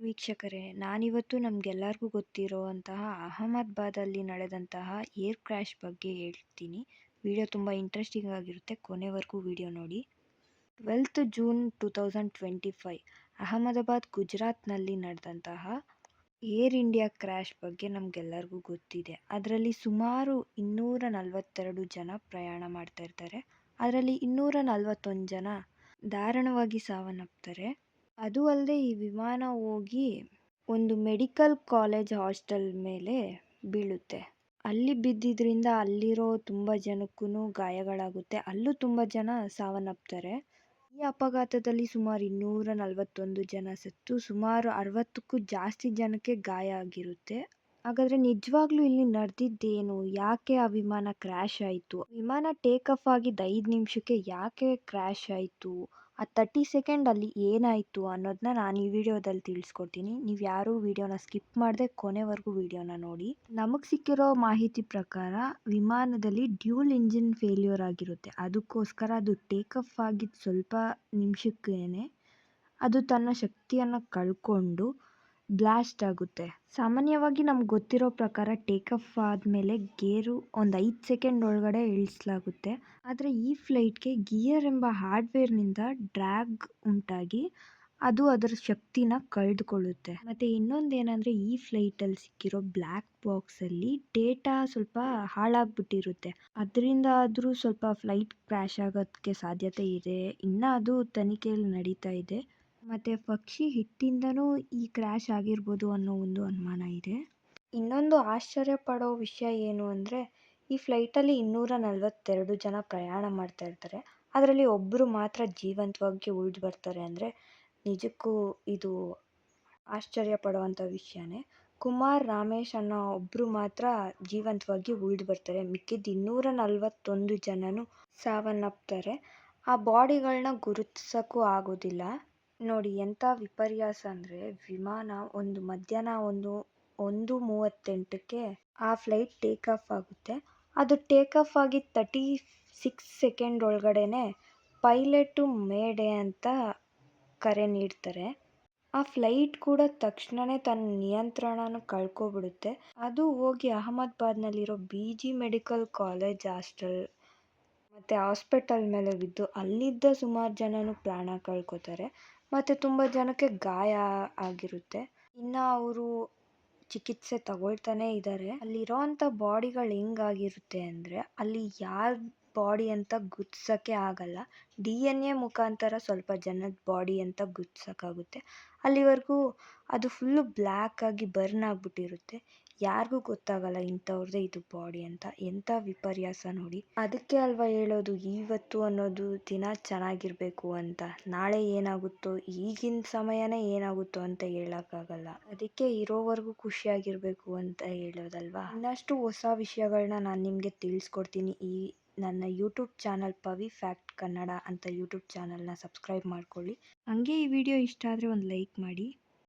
ವೀಕ್ಷಕರೇ, ನಾನಿವತ್ತು ನಮಗೆಲ್ಲರಿಗೂ ಗೊತ್ತಿರುವಂತಹ ಅಹಮದಾಬಾದಲ್ಲಿ ನಡೆದಂತಹ ಏರ್ ಕ್ರ್ಯಾಶ್ ಬಗ್ಗೆ ಹೇಳ್ತೀನಿ. ವಿಡಿಯೋ ತುಂಬ ಇಂಟ್ರೆಸ್ಟಿಂಗ್ ಆಗಿರುತ್ತೆ. ಕೊನೆವರೆಗೂ ವಿಡಿಯೋ ನೋಡಿ. Twelfth June two thousand twenty five, Ahmedabad ಗುಜರಾತ್ನಲ್ಲಿ ನಡೆದಂತಹ ಏರ್ ಇಂಡಿಯಾ ಕ್ರ್ಯಾಶ್ ಬಗ್ಗೆ ನಮಗೆಲ್ಲರಿಗೂ ಗೊತ್ತಿದೆ. ಅದರಲ್ಲಿ ಸುಮಾರು ಇನ್ನೂರ ನಲವತ್ತೆರಡು ಜನ ಪ್ರಯಾಣ ಮಾಡ್ತಾ ಇರ್ತಾರೆ. ಅದರಲ್ಲಿ ಇನ್ನೂರ ನಲವತ್ತೊಂದು ಜನ ದಾರುಣವಾಗಿ ಸಾವನ್ನಪ್ತಾರೆ. ಅದು ಅಲ್ಲದೆ ಈ ವಿಮಾನ ಹೋಗಿ ಒಂದು ಮೆಡಿಕಲ್ ಕಾಲೇಜ್ ಹಾಸ್ಟೆಲ್ ಮೇಲೆ ಬೀಳುತ್ತೆ. ಅಲ್ಲಿ ಬಿದ್ದಿದ್ದರಿಂದ ಅಲ್ಲಿರೋ ತುಂಬ ಜನಕ್ಕೂ ಗಾಯಗಳಾಗುತ್ತೆ. ಅಲ್ಲೂ ತುಂಬ ಜನ ಸಾವನ್ನಪ್ತಾರೆ. ಈ ಅಪಘಾತದಲ್ಲಿ ಸುಮಾರು ಇನ್ನೂರ ನಲವತ್ತೊಂದು ಜನ ಸತ್ತು, ಸುಮಾರು ಅರವತ್ತಕ್ಕೂ ಜಾಸ್ತಿ ಜನಕ್ಕೆ ಗಾಯ ಆಗಿರುತ್ತೆ. ಹಾಗಾದರೆ ನಿಜವಾಗ್ಲೂ ಇಲ್ಲಿ ನಡೆದಿದ್ದೇನು? ಯಾಕೆ ಆ ವಿಮಾನ ಕ್ರ್ಯಾಶ್ ಆಯಿತು? ವಿಮಾನ ಟೇಕ್ ಆಫ್ ಆಗಿದ್ದ ಐದು ನಿಮಿಷಕ್ಕೆ ಯಾಕೆ ಕ್ರ್ಯಾಶ್ ಆಯಿತು? ಆ ತರ್ಟಿ ಸೆಕೆಂಡಲ್ಲಿ ಏನಾಯಿತು ಅನ್ನೋದನ್ನ ನಾನು ಈ ವಿಡಿಯೋದಲ್ಲಿ ತಿಳಿಸ್ಕೊಡ್ತೀನಿ. ನೀವು ಯಾರೂ ವಿಡಿಯೋನ ಸ್ಕಿಪ್ ಮಾಡದೆ ಕೊನೆವರೆಗೂ ವಿಡಿಯೋನ ನೋಡಿ. ನಮಗೆ ಸಿಕ್ಕಿರೋ ಮಾಹಿತಿ ಪ್ರಕಾರ ವಿಮಾನದಲ್ಲಿ ಡ್ಯೂಲ್ ಇಂಜಿನ್ ಫೇಲ್ಯೂರ್ ಆಗಿರುತ್ತೆ. ಅದಕ್ಕೋಸ್ಕರ ಅದು ಟೇಕ್ ಆಫ್ ಆಗಿದ್ದು ಸ್ವಲ್ಪ ನಿಮಿಷಕ್ಕೇನೆ ಅದು ತನ್ನ ಶಕ್ತಿಯನ್ನು ಕಳ್ಕೊಂಡು ಬ್ಲಾಸ್ಟ್ ಆಗುತ್ತೆ. ಸಾಮಾನ್ಯವಾಗಿ ನಮ್ಗೆ ಗೊತ್ತಿರೋ ಪ್ರಕಾರ ಟೇಕ್ ಆಫ್ ಆದಮೇಲೆ ಗೇರು ಒಂದು ಐದು ಸೆಕೆಂಡ್ ಒಳಗಡೆ ಇಳಿಸಲಾಗುತ್ತೆ. ಆದರೆ ಈ ಫ್ಲೈಟ್ಗೆ ಗಿಯರ್ ಎಂಬ ಹಾರ್ಡ್ವೇರ್ನಿಂದ ಡ್ರ್ಯಾಗ್ ಉಂಟಾಗಿ ಅದು ಅದರ ಶಕ್ತಿನ ಕಳೆದುಕೊಳ್ಳುತ್ತೆ. ಮತ್ತು ಇನ್ನೊಂದು ಏನಂದರೆ ಈ ಫ್ಲೈಟಲ್ಲಿ ಸಿಕ್ಕಿರೋ ಬ್ಲ್ಯಾಕ್ ಬಾಕ್ಸಲ್ಲಿ ಡೇಟಾ ಸ್ವಲ್ಪ ಹಾಳಾಗ್ಬಿಟ್ಟಿರುತ್ತೆ. ಅದರಿಂದ ಆದರೂ ಸ್ವಲ್ಪ ಫ್ಲೈಟ್ ಕ್ರ್ಯಾಶ್ ಆಗೋದಕ್ಕೆ ಸಾಧ್ಯತೆ ಇದೆ. ಇನ್ನೂ ಅದು ತನಿಖೆಯಲ್ಲಿ ನಡೀತಾ ಇದೆ. ಮತ್ತು ಪಕ್ಷಿ ಹಿಟ್ಟಿಂದನೂ ಈ ಕ್ರ್ಯಾಶ್ ಆಗಿರ್ಬೋದು ಅನ್ನೋ ಒಂದು ಅನುಮಾನ ಇದೆ. ಇನ್ನೊಂದು ಆಶ್ಚರ್ಯ ಪಡೋ ವಿಷಯ ಏನು ಅಂದರೆ, ಈ ಫ್ಲೈಟಲ್ಲಿ ಇನ್ನೂರ ನಲವತ್ತೆರಡು ಜನ ಪ್ರಯಾಣ ಮಾಡ್ತಾ ಇರ್ತಾರೆ. ಅದರಲ್ಲಿ ಒಬ್ಬರು ಮಾತ್ರ ಜೀವಂತವಾಗಿ ಉಳಿದು ಬರ್ತಾರೆ ಅಂದರೆ, ನಿಜಕ್ಕೂ ಇದು ಆಶ್ಚರ್ಯ ಪಡುವಂಥ ವಿಷಯನೇ. ಕುಮಾರ್, ರಾಮೇಶ್ ಅನ್ನೋ ಒಬ್ಬರು ಮಾತ್ರ ಜೀವಂತವಾಗಿ ಉಳಿದು ಬರ್ತಾರೆ. ಮಿಕ್ಕಿದ್ದು ಇನ್ನೂರ ನಲವತ್ತೊಂದು ಜನನೂ ಸಾವನ್ನಪ್ತಾರೆ. ಆ ಬಾಡಿಗಳನ್ನ ಗುರುತಿಸೋಕ್ಕೂ ಆಗೋದಿಲ್ಲ. ನೋಡಿ, ಎಂಥ ವಿಪರ್ಯಾಸ ಅಂದರೆ ವಿಮಾನ ಒಂದು ಮಧ್ಯಾಹ್ನ ಒಂದು ಒಂದು ಮೂವತ್ತೆಂಟಕ್ಕೆ ಆ ಫ್ಲೈಟ್ ಟೇಕ್ ಆಫ್ ಆಗುತ್ತೆ. ಅದು ಟೇಕ್ ಆಫ್ ಆಗಿ ತರ್ಟಿ ಸಿಕ್ಸ್ ಸೆಕೆಂಡ್ ಒಳಗಡೆನೆ ಪೈಲಟು ಮೇಡೆ ಅಂತ ಕರೆ ನೀಡ್ತಾರೆ. ಆ ಫ್ಲೈಟ್ ಕೂಡ ತಕ್ಷಣವೇ ತನ್ನ ನಿಯಂತ್ರಣನ ಕಳ್ಕೊಬಿಡುತ್ತೆ. ಅದು ಹೋಗಿ ಅಹಮದಾಬಾದ್ನಲ್ಲಿರೋ B G medical college hostel ಮತ್ತು ಹಾಸ್ಪಿಟಲ್ ಮೇಲೆ ಬಿದ್ದು ಅಲ್ಲಿದ್ದ ಸುಮಾರು ಜನನೂ ಪ್ರಾಣ ಕಳ್ಕೊತಾರೆ. ಮತ್ತು ತುಂಬ ಜನಕ್ಕೆ ಗಾಯ ಆಗಿರುತ್ತೆ. ಇನ್ನು ಅವರು ಚಿಕಿತ್ಸೆ ತಗೊಳ್ತಾನೇ ಇದ್ದಾರೆ ಅಲ್ಲಿರೋವಂಥ ಬಾಡಿಗಳು ಹೆಂಗಾಗಿರುತ್ತೆ ಅಂದರೆ, ಅಲ್ಲಿ ಯಾರ ಬಾಡಿ ಅಂತ ಗುರ್ತಿಸೋಕ್ಕೆ ಆಗಲ್ಲ. ಡಿ ಎನ್ ಎ ಮುಖಾಂತರ ಸ್ವಲ್ಪ ಜನದ ಬಾಡಿ ಅಂತ ಗುರ್ತಿಸೋಕ್ಕಾಗುತ್ತೆ ಅಲ್ಲಿವರೆಗೂ ಅದು ಫುಲ್ಲು ಬ್ಲ್ಯಾಕ್ ಆಗಿ ಬರ್ನ್ ಆಗಿಬಿಟ್ಟಿರುತ್ತೆ. ಯಾರಿಗೂ ಗೊತ್ತಾಗಲ್ಲ ಇಂಥವ್ರದ್ದೇ ಇದು ಬಾಡಿ ಅಂತ. ಎಂಥ ವಿಪರ್ಯಾಸ ನೋಡಿ. ಅದಕ್ಕೆ ಅಲ್ವಾ ಹೇಳೋದು ಇವತ್ತು ಅನ್ನೋದು ದಿನ ಚೆನ್ನಾಗಿರಬೇಕು ಅಂತ. ನಾಳೆ ಏನಾಗುತ್ತೋ, ಈಗಿನ ಸಮಯನೇ ಏನಾಗುತ್ತೋ ಅಂತ ಹೇಳೋಕ್ಕಾಗಲ್ಲ. ಅದಕ್ಕೆ ಇರೋವರೆಗೂ ಖುಷಿಯಾಗಿರಬೇಕು ಅಂತ ಹೇಳೋದಲ್ವಾ? ಇನ್ನಷ್ಟು ಹೊಸ ವಿಷಯಗಳನ್ನ ನಾನು ನಿಮಗೆ ತಿಳಿಸ್ಕೊಡ್ತೀನಿ. ಈ ನನ್ನ YouTube channel Pavi fact Kannada ಅಂತ ಯೂಟ್ಯೂಬ್ ಚಾನಲ್ನ ಸಬ್ಸ್ಕ್ರೈಬ್ ಮಾಡ್ಕೊಳ್ಳಿ. ಹಂಗೆ ಈ ವಿಡಿಯೋ ಇಷ್ಟ ಆದರೆ ಒಂದು ಲೈಕ್ ಮಾಡಿ.